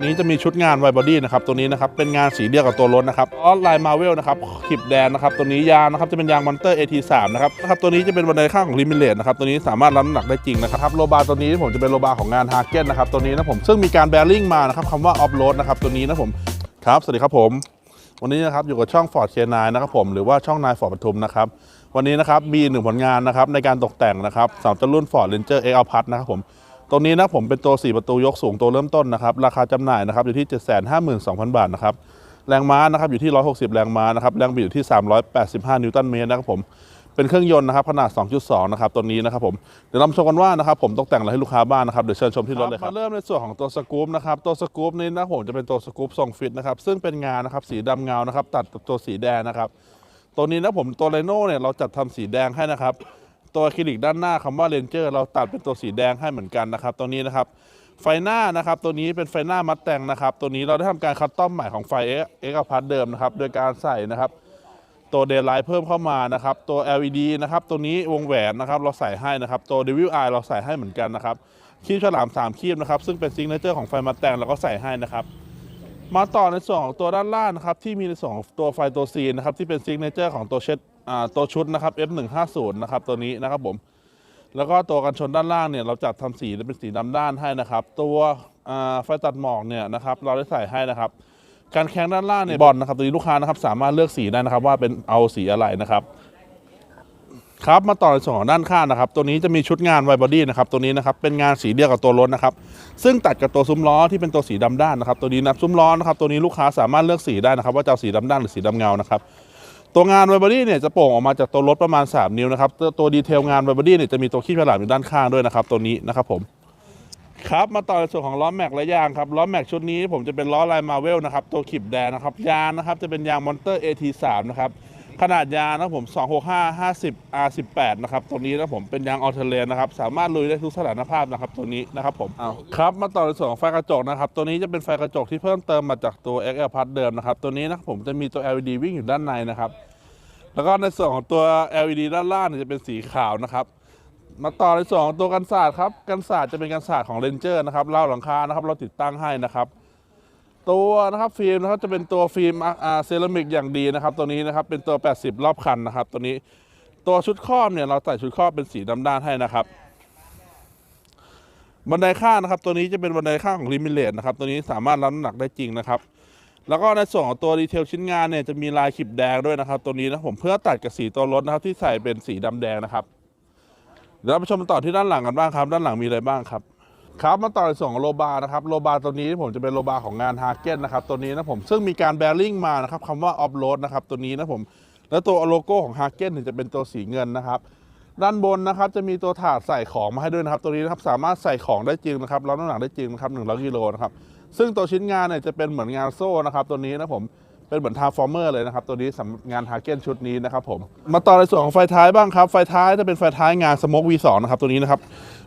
ตัวนี้จะมีชุดงานไวบอดี้นะครับตัวนี้นะครับเป็นงานสีเดียวกับตัวรถนะครับออสไลน์มาเวลนะครับขีบแดงนะครับตัวนี้ยางนะครับจะเป็นยางมอนเตอร์ AT3 นะครับนะครับตัวนี้จะเป็นบันไดข้างของลิมิเลตนะครับตัวนี้สามารถรับน้ำหนักได้จริงนะครับโลบาร์ตัวนี้ผมจะเป็นโลบาร์ของงานฮาร์เก้นนะครับตัวนี้นะผมซึ่งมีการแบริ่งมานะครับคำว่าออฟโรดนะครับตัวนี้นะผมครับสวัสดีครับผม วันนี้นะครับอยู่กับช่อง Ford k 9 นะครับผมหรือว่าช่องนายฟอร์ดปทุมนะครับวันนี้นะครับมีหนึ่งผลงานนะครับในการตกแต่งนะครับสำหรับรุ่น Ford Ranger X Alphard นะครับผม ตรงนี้นะผมเป็นตัว 4 ประตูยกสูงตัวเริ่มต้นนะครับ ราคาจำหน่ายนะครับอยู่ที่ 752,000 บาทนะครับ แรงม้านะครับอยู่ที่ 160 แรงม้านะครับ แรงบิดอยู่ที่ 385 นิวตันเมตรนะครับผม เป็นเครื่องยนต์นะครับขนาด 2.2 นะครับตัวนี้นะครับผม เดี๋ยวเราชมกันว่านะครับผมตกแต่งอะไรให้ลูกค้าบ้างนะครับ เดี๋ยวเชิญชมที่รถเลยครับ มาเริ่มในส่วนของตัวสกู๊ปนะครับ ตัวสกู๊ปนี้นะผมจะเป็นตัวสกู๊ปทรงฟิตนะครับ ซึ่งเป็นงานนะครับสีดำเงานะครับ ตัดกับตัวสีแดงนะครับ ตัวนี้นะผมตัวเรโน่เนี่ยเราจัดทำสีแดงให้นะครับ ตัวอะคริลิกด้านหน้าคำว่าเรนเจอร์เราตัดเป็นตัวสีแดงให้เหมือนกันนะครับตัวนี้นะครับไฟหน้านะครับตัวนี้เป็นไฟหน้ามัดแต่งนะครับ ตัวนี้เราได้ทำการคัสตอมใหม่ของไฟเอ็กซ์พาร์ทเดิมนะครับโดยการใส่นะครับตัวเดย์ไลท์เพิ่มเข้ามานะครับ ตัว LED นะครับตัวนี้วงแหวนนะครับเราใส่ให้นะครับ ตัว Devil Eye เราใส่ให้เหมือนกันนะครับคีบฉลาม 3 คีบนะครับซึ่งเป็นซิงเกิลเจอร์ของไฟมัดแต่งเราก็ใส่ให้นะครับ มาต่อในส่วนของตัวด้านล่างนะครับที่มีในส่วนของตัวไฟตัว C นะครับที่เป็นซิกเนเจอร์ของตัวเชด ตัวชุดนะครับ F150 นะครับตัวนี้นะครับผมแล้วก็ตัวกันชนด้านล่างเนี่ยเราจัดทำสีเป็นสีดำด้านให้นะครับ ตัวไฟตัดหมอกเนี่ยนะครับเราได้ใส่ให้นะครับ การแข้งด้านล่างเนี่ยบอลนะครับตัวนี้ลูกค้านะครับสามารถเลือกสีได้นะครับ ว่าเป็นเอาสีอะไรนะครับครับมาต่อในส่วนของด้านข้างนะครับ ตัวนี้จะมีชุดงานไวบอดี้นะครับตัวนี้นะครับเป็นงานสีเดียวกับตัวรถนะครับ ซึ่งตัดกับตัวซุ้มล้อที่เป็นตัวสีดำด้านนะครับ ตัวนี้นะซุ้มล้อนะครับตัวนี้ลูกค้าสามารถเลือกสีได้นะครับ ว่าจะเอาสีดำด้านหรือสีดำเงานะครับ ตัวงานไวบอรี่เนี่ยจะโป่งออกมาจากตัวรถประมาณ 3 นิ้วนะครับ ตัวดีเทลงานไวบอรี่เนี่ยจะมีตัวขี้ฉลามอยู่ด้านข้างด้วยนะครับ ตัวนี้นะครับผมครับมาต่อในส่วนของล้อแม็กและยางครับล้อแม็กชุดนี้ผมจะเป็นล้อลายมาเวลนะครับตัวขีบแดงนะครับยางนะครับจะเป็นยางมอนเตอร์ AT3 นะครับ ขนาดยางนะครับผม 265 50 R18 นะครับตัวนี้นะผมเป็นยางออเทเลนนะครับสามารถลุยได้ทุกสถานภาพนะครับตัวนี้นะครับผมเอาครับมาต่อในส่วนของไฟกระจกนะครับตัวนี้จะเป็นไฟกระจกที่เพิ่มเติมมาจากตัว XL Plus เดิมนะครับตัวนี้นะครับผมจะมีตัว LED วิ่งอยู่ด้านในนะครับแล้วก็ในส่วนของตัว LED ด้านล่างเนี่ยจะเป็นสีขาวนะครับมาต่อในส่วนของตัวกันศาสตร์ครับกันศาสตร์จะเป็นกันศาสตร์ของเรนเจอร์นะครับเล่าหลังคานะครับเราติดตั้งให้นะครับ ตัวนะครับฟิล์มนะครับจะเป็นตัวฟิล์มอ่าเซรามิกอย่างดีนะครับ ตัวนี้นะครับเป็นตัว 80 รอบคันนะครับ ตัวนี้ตัวชุดครอบเนี่ยเราใส่ชุดครอบเป็นสีดำด้านให้นะครับบันไดข้างนะครับ ตัวนี้จะเป็นบันไดข้างของลิมิเลตนะครับ ตัวนี้สามารถรับน้ำหนักได้จริงนะครับ แล้วก็ในส่วนของตัวดีเทลชิ้นงานเนี่ยจะมีลายขีบแดงด้วยนะครับ ตัวนี้นะผมเพื่อตัดกับสีตัวรถนะครับ ที่ใส่เป็นสีดำแดงนะครับเดี๋ยวเราไปชมต่อที่ด้านหลังกันบ้างครับ ด้านหลังมีอะไรบ้างครับ ครับมาต่อในส่วนของโลบาร์นะครับโลบาร์ตัวนี้ผมจะเป็นโลบาร์ของงานฮาร์เก้นนะครับตัวนี้นะผมซึ่งมีการแบริ่งมานะครับคำว่าออฟโรดนะครับตัวนี้นะผมแล้วตัวโลโก้ของฮาร์เก้นจะเป็นตัวสีเงินนะครับด้านบนนะครับจะมีตัวถาดใส่ของมาให้ด้วยนะครับ ตัวนี้นะครับสามารถใส่ของได้จริงนะครับรับน้ำหนักได้จริงนะครับหนึ่งร้อยกิโลนะครับซึ่งตัวชิ้นงานเนี่ยจะเป็นเหมือนงานโซ่นะครับตัวนี้นะผมเป็นเหมือนทาร์ฟอร์เมอร์เลยนะครับตัวนี้สำหรับงานฮาร์เก้นชุดนี้นะครับผมมาต่อในส่วนของไฟท้ายบ้างครับไฟท้ายจะเป็นไฟท้ายงานสโมก V2 นะครับตัวนี้นะครับ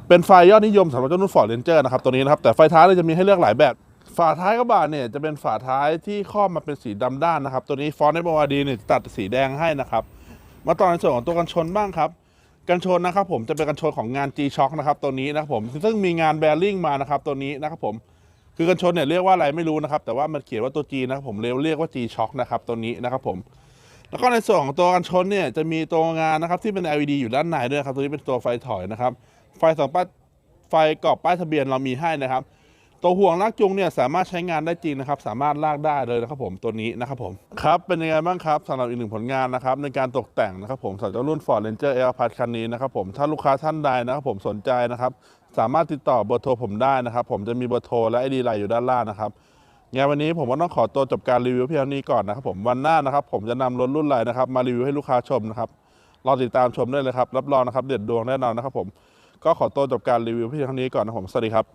เป็นไฟยอดนิยมสำหรับเจ้ารุ่นฟอร์ดเรนเจอร์นะครับตัวนี้นะครับแต่ไฟท้ายเราจะมีให้เลือกหลายแบบ ฝาท้ายกระบะเนี่ยจะเป็นฝาท้ายที่ครอบมาเป็นสีดำด้านนะครับตัวนี้ฟอนต์ในบวดีเนี่ยตัดสีแดงให้นะครับมาต่อในส่วนของตัวกันชนบ้างครับกันชนนะครับผมจะเป็นกันชนของงาน G Shock นะครับตัวนี้นะครับผมซึ่งมีงานแบริ่งมานะครับตัวนี้นะครับผมคือกันชนเนี่ยเรียกว่าอะไรไม่รู้นะครับแต่ว่ามันเขียนว่าตัว G นะครับผมเรียกเรียกว่า G Shock นะครับตัวนี้นะครับผมแล้วก็ในส่วนของตัวกันชนเนี่ยจะมีตัวงานนะครับที่เป็น LED อยู่ด้านในด้วยครับตัวนี้เป็นตัวไฟถอยนะครับ ไฟสองป้ายไฟกรอบป้ายทะเบียนเรามีให้นะครับ ตัวห่วงลากจูงเนี่ยสามารถใช้งานได้จริงนะครับ สามารถลากได้เลยนะครับผมตัวนี้นะครับผมครับเป็นยังไงบ้างครับสำหรับอีกหนึ่งผลงานนะครับในการตกแต่งนะครับผมสำหรับเจ้ารุ่น Ford Ranger Air p a s คันนี้นะครับผมถ้าลูกค้าท่านใดนะครับผมสนใจนะครับสามารถติดต่อเบอร์โทรผมได้นะครับผมจะมีเบอร์โทรและไอดีไลน์อยู่ด้านล่างนะครับงานวันนี้ผมก็ต้องขอตัวจบการรีวิวเพียงเท่านี้ก่อนนะครับผมวันหน้านะครับผมจะนำรถรุ่นใดนะครับมารีวิวให้ลูกค้าชมนะครับรอติดตามชมได้เลยครับรับรองนะครับเด็ดดวงแน่นอนนะครับผม ก็ขอตัวจบการรีวิวเพียงเท่านี้ก่อนนะครับผม สวัสดีครับ